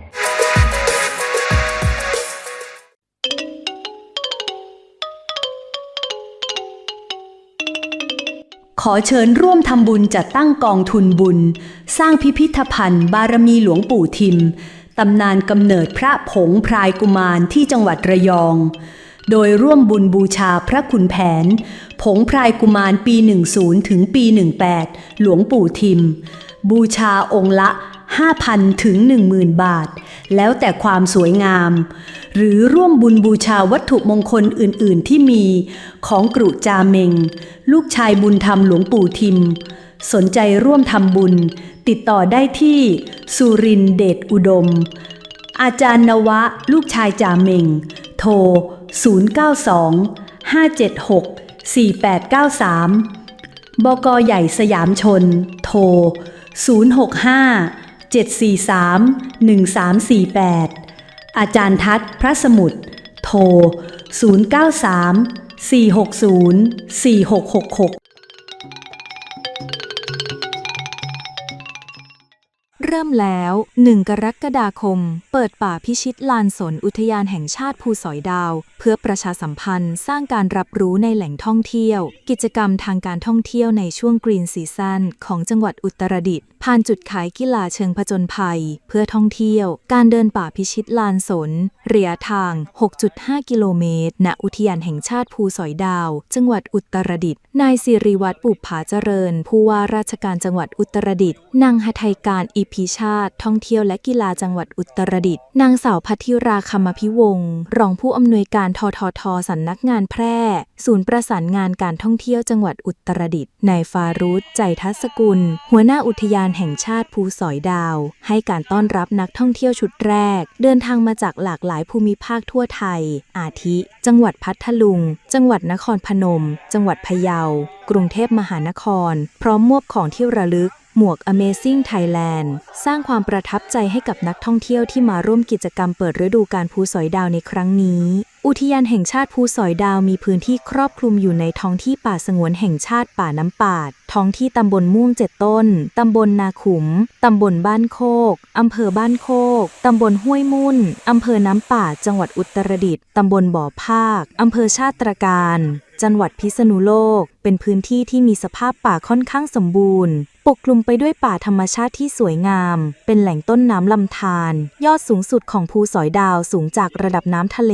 0422 ขอเชิญร่วมทำบุญจัดตั้งกองทุนบุญ สร้างพิพิธภัณฑ์ บารมีหลวงปู่ทิม ตำนานกำเนิดพระผงพรายกุมารที่จังหวัดระยอง โดยร่วมบุญบูชาพระขุนแผน ผงพรายกุมารปี 10 ถึงปี 18 หลวงปู่ทิม บูชาองค์ละ 5,000 ถึง 10,000 บาท แล้วแต่ความสวยงาม หรือร่วมบุญบูชาวัตถุมงคลอื่น ๆ ที่มีของกรุจาเมง ลูกชายบุญธรรมหลวงปู่ทิม สนใจร่วมทำบุญ ติดต่อได้ที่สุรินเดชอุดม อาจารย์นวะ ลูกชายจาเมง โทร 092 576 4893 บกใหญ่สยามชน โทร 065 743 1348 อาจารย์ทัศพระสมุทรโทร 093 460 4666 เริ่มแล้ว 1 กรกฎาคม เปิดป่าพิชิตลานสนอุทยานแห่งชาติภูสอยดาว เพื่อประชาสัมพันธ์สร้างการรับรู้ในแหล่งท่องเที่ยว กิจกรรมทางการท่องเที่ยวในช่วงกรีนซีซั่นของจังหวัดอุตรดิตถ์ผ่านจุดขายกีฬาเชิงผจญภัย เพื่อท่องเที่ยว การเดินป่าพิชิตลานสนระยะทาง 6.5 กิโลเมตร ณ อุทยานแห่งชาติภูสอยดาว จังหวัดอุตรดิตถ์ นายสิริวัตรปุบผาเจริญ ผู้ว่าราชการจังหวัดอุตรดิตถ์ นางหทัยการอิพิชาติ ท่องเที่ยวและกีฬาจังหวัดอุตรดิตถ์นางสาวพัทิราคำพิวงศ์รองผู้อำนวยการทททสำนักงานแพร่ ศูนย์ประสานงานการท่องเที่ยวจังหวัดอุตรดิตถ์นายฟารุธใจทัศกุล หัวหน้าอุทยานแห่งชาติภูสอยดาว ให้การต้อนรับนักท่องเที่ยวชุดแรก เดินทางมาจากหลากหลายภูมิภาคทั่วไทย อาทิ จังหวัดพัทลุง จังหวัดนครพนม จังหวัดพะเยา กรุงเทพมหานคร พร้อมมอบของที่ระลึก หมวก Amazing Thailand สร้างความประทับใจให้กับนักท่องเที่ยวที่มาร่วมกิจกรรมเปิดฤดูการภูสอยดาวในครั้งนี้ อุทยานแห่งชาติภูสอยดาวมีพื้นที่ครอบคลุมอยู่ในท้องที่ป่าสงวนแห่งชาติป่าน้ำปาด ท้องที่ตำบลม่วงเจ็ดต้น ตำบลนาขุม ตำบลบ้านโคก อำเภอบ้านโคก ตำบลห้วยมุ่น อำเภอน้ำปาดจังหวัดอุตรดิตถ์ตำบลบ่อภาค อำเภอชาติตรการ จังหวัดพิษณุโลก เป็นพื้นที่ที่มีสภาพป่าค่อนข้างสมบูรณ์ ปกคลุมไปด้วยป่าธรรมชาติที่สวยงาม เป็นแหล่งต้นน้ำลำธาร ยอดสูงสุดของภูสอยดาวสูงจากระดับน้ำทะเล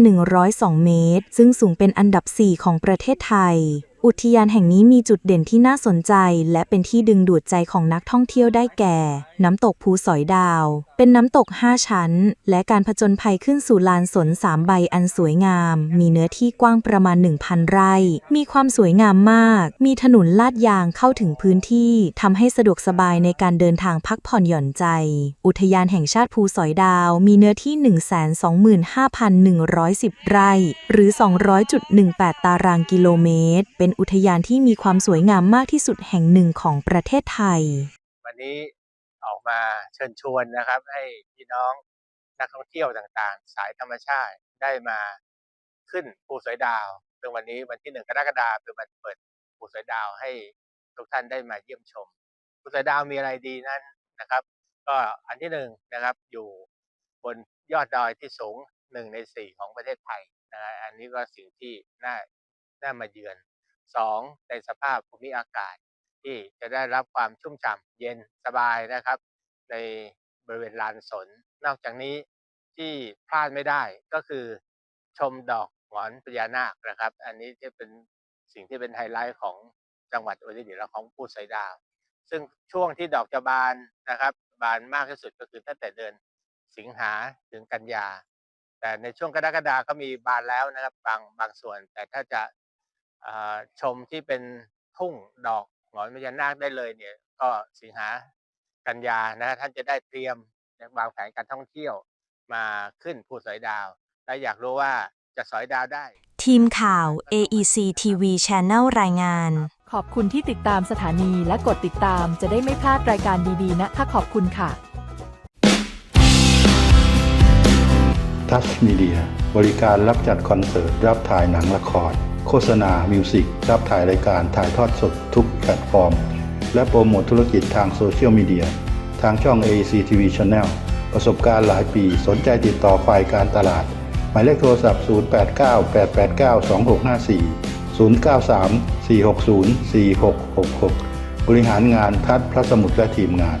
2,102 เมตร ซึ่งสูงเป็นอันดับ 4 ของประเทศไทย อุทยานแห่งนี้มีจุดเด่นที่น่าสนใจ และเป็นที่ดึงดูดใจของนักท่องเที่ยวได้แก่ น้ำตกภูสอยดาว เป็นน้ำตก 5 ชั้น และการผจญภัยขึ้นสู่ลานสน3ใบอันสวยงาม มีเนื้อที่กว้างประมาณ 1,000 ไร่ มีความสวยงามมาก มีถนนลาดยางเข้าถึงพื้นที่ทำให้สะดวกสบายในการเดินทางพักผ่อนหย่อนใจ อุทยานแห่งชาติภูสอยดาว มีเนื้อที่ 125,110 ไร่ หรือ 200.18 ตารางกิโลเมตร เป็นอุทยานที่มีความสวยงามมากที่สุดแห่งหนึ่งของประเทศไทย วันนี้ออกมาเชิญชวนนะครับ ให้พี่น้องนักท่องเที่ยวต่างๆ สายธรรมชาติได้มาขึ้นภูสอยดาวซึ่งวันนี้วันที่หนึ่งกรกฎาคมเป็นวันเปิดภูสอยดาวให้ทุกท่านได้มาเยี่ยมชมภูสอยดาวมีอะไรดีนั้นนะครับ ก็อันที่หนึ่งนะครับอยู่บนยอดดอยที่สูงหนึ่งในสี่ของประเทศไทยนะฮะอันนี้ก็สิ่งที่น่าน่ามาเยือน สองในสภาพภูมิอากาศ ที่จะได้รับความชุ่มฉ่ำเย็นสบายนะครับ ในบริเวณลานสน นอกจากนี้ที่พลาดไม่ได้ก็คือชมดอกหงอนพญานาคนะครับ อันนี้จะเป็นสิ่งที่เป็นไฮไลท์ของจังหวัดอุตรดิตถ์และของภูสอยดาว ซึ่งช่วงที่ดอกจะบานนะครับ บานมากที่สุดก็คือตั้งแต่เดือนสิงหาถึงกันยาแต่ในช่วงกรกฎาก็มีบานแล้วนะครับบางบางส่วน แต่ถ้าจะ ชมที่เป็นทุ่งดอกหงอนพญานาคได้เลยเนี่ยก็สิงหากันยานะฮะท่านจะได้เตรียมวางแผนการท่องเที่ยวมาขึ้นภูสอยดาว และอยากรู้ว่าจะสอยดาวได้ ทีมข่าว AEC TV Channel รายงาน ขอบคุณที่ติดตามสถานีและกดติดตามจะได้ไม่พลาดรายการดีๆนะคะขอบคุณค่ะ ทัชมีเดียบริการรับจัดคอนเสิร์ต รับถ่ายหนังละคร โฆษณา มิวสิกรับถ่ายรายการถ่ายทอดสดทุกแพลตฟอร์ม และโปรโมทธุรกิจทางโซเชียลมีเดียทางช่อง AC TV Channel ประสบการณ์หลายปีสนใจติดต่อฝ่ายการตลาด หมายเลขโทรศัพท์ 089 889 2654 093 460 4666 บริหารงานทัดพระสมุทรและทีมงาน